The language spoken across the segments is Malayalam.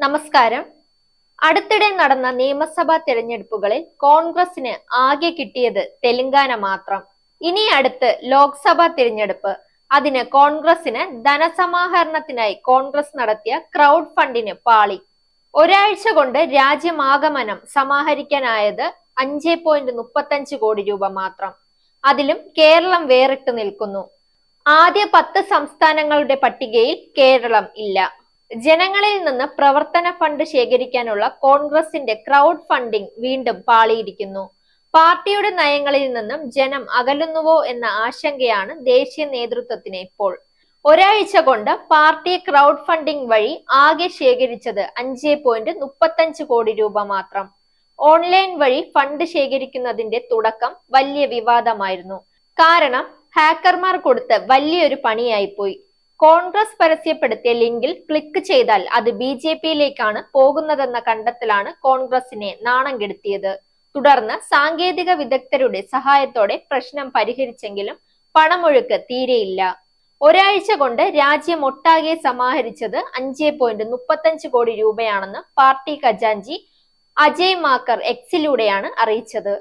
നമസ്കാരം. അടുത്തിടെ നടന്ന നിയമസഭാ തെരഞ്ഞെടുപ്പുകളിൽ കോൺഗ്രസിന് ആകെ കിട്ടിയത് തെലങ്കാന മാത്രം. ഇനി അടുത്ത് ലോക്സഭാ തിരഞ്ഞെടുപ്പ്. അതിന് കോൺഗ്രസിന് ധനസമാഹരണത്തിനായി കോൺഗ്രസ് നടത്തിയ ക്രൗഡ് ഫണ്ടിന് പാളി. ഒരാഴ്ച കൊണ്ട് രാജ്യമാകമനം സമാഹരിക്കാനായത് അഞ്ച് പോയിന്റ് മുപ്പത്തഞ്ച് കോടി രൂപ മാത്രം. അതിലും കേരളം വേറിട്ട് നിൽക്കുന്നു. ആദ്യ പത്ത് സംസ്ഥാനങ്ങളുടെ പട്ടികയിൽ കേരളം ഇല്ല. ജനങ്ങളിൽ നിന്ന് പ്രവർത്തന ഫണ്ട് ശേഖരിക്കാനുള്ള കോൺഗ്രസിന്റെ ക്രൗഡ് ഫണ്ടിംഗ് വീണ്ടും പാളിയിരിക്കുന്നു. പാർട്ടിയുടെ നയങ്ങളിൽ നിന്നും ജനം അകലുന്നുവോ എന്ന ആശങ്കയാണ് ദേശീയ നേതൃത്വത്തിന് ഇപ്പോൾ. ഒരാഴ്ച കൊണ്ട് പാർട്ടി ക്രൗഡ് ഫണ്ടിംഗ് വഴി ആകെ ശേഖരിച്ചത് അഞ്ച് പോയിന്റ് മുപ്പത്തഞ്ച് കോടി രൂപ മാത്രം. ഓൺലൈൻ വഴി ഫണ്ട് ശേഖരിക്കുന്നതിന്റെ തുടക്കം വലിയ വിവാദമായിരുന്നു. കാരണം ഹാക്കർമാർ കൊടുത്ത് വലിയൊരു പണിയായിപ്പോയി. കോൺഗ്രസ് പരസ്യപ്പെടുത്തിയ ലിങ്കിൽ ക്ലിക്ക് ചെയ്താൽ അത് ബി ജെ പിയിലേക്കാണ് പോകുന്നതെന്ന കണ്ടെത്തലാണ് കോൺഗ്രസിനെ നാണം കെടുത്തിയത്. തുടർന്ന് സാങ്കേതിക വിദഗ്ധരുടെ സഹായത്തോടെ പ്രശ്നം പരിഹരിച്ചെങ്കിലും പണമൊഴുക്ക് തീരെയില്ല. ഒരാഴ്ച കൊണ്ട് രാജ്യം ഒട്ടാകെ സമാഹരിച്ചത് അഞ്ച് പോയിന്റ് മുപ്പത്തഞ്ച് കോടി രൂപയാണെന്ന് പാർട്ടി ഖജാൻജി അജയ് മാക്കർ എക്സിലൂടെയാണ് അറിയിച്ചത്.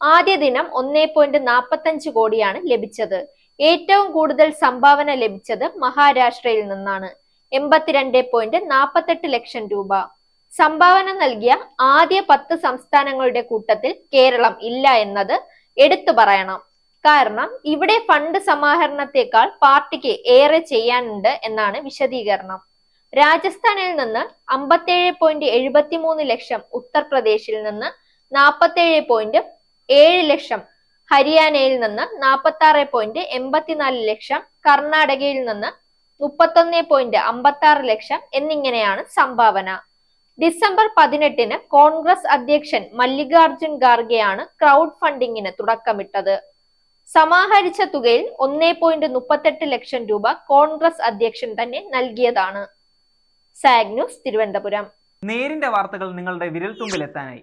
ആദ്യ ദിനം ഒന്നേ പോയിന്റ് നാൽപ്പത്തഞ്ച് കോടിയാണ് ലഭിച്ചത്. ഏറ്റവും കൂടുതൽ സംഭാവന ലഭിച്ചത് മഹാരാഷ്ട്രയിൽ നിന്നാണ്. എൺപത്തിരണ്ട് പോയിന്റ് നാൽപ്പത്തെട്ട് ലക്ഷം രൂപ. സംഭാവന നൽകിയ ആദ്യ പത്ത് സംസ്ഥാനങ്ങളുടെ കൂട്ടത്തിൽ കേരളം ഇല്ല എന്നത് എടുത്തു പറയണം. കാരണം ഇവിടെ ഫണ്ട് സമാഹരണത്തെക്കാൾ പാർട്ടിക്ക് ഏറെ ചെയ്യാനുണ്ട് എന്നാണ് വിശദീകരണം. രാജസ്ഥാനിൽ നിന്ന് അമ്പത്തേഴ് പോയിന്റ് എഴുപത്തിമൂന്ന് ലക്ഷം ഉത്തർപ്രദേശിൽ നിന്ന് നാൽപ്പത്തേഴ് പോയിന്റ് ഏഴ് ലക്ഷം ഹരിയാനയിൽ നിന്ന് നാൽപ്പത്തി പോയിന്റ് എൺപത്തിനാല് ലക്ഷം കർണാടകയിൽ നിന്ന് മുപ്പത്തൊന്ന് പോയിന്റ് അമ്പത്തി ആറ് ലക്ഷം എന്നിങ്ങനെയാണ് സംഭാവന. ഡിസംബർ പതിനെട്ടിന് കോൺഗ്രസ് അധ്യക്ഷൻ മല്ലികാർജുൻ ഖാർഗെയാണ് ക്രൗഡ് ഫണ്ടിങ്ങിന് തുടക്കമിട്ടത്. സമാഹരിച്ച തുകയിൽ ഒന്നേ പോയിന്റ് മുപ്പത്തെട്ട് ലക്ഷം രൂപ കോൺഗ്രസ് അധ്യക്ഷൻ തന്നെ നൽകിയതാണ്. സാഗ് ന്യൂസ് തിരുവനന്തപുരം. നേരിന്റെ വാർത്തകൾ നിങ്ങളുടെ വിരൽത്തുമ്പിൽ എത്താനായി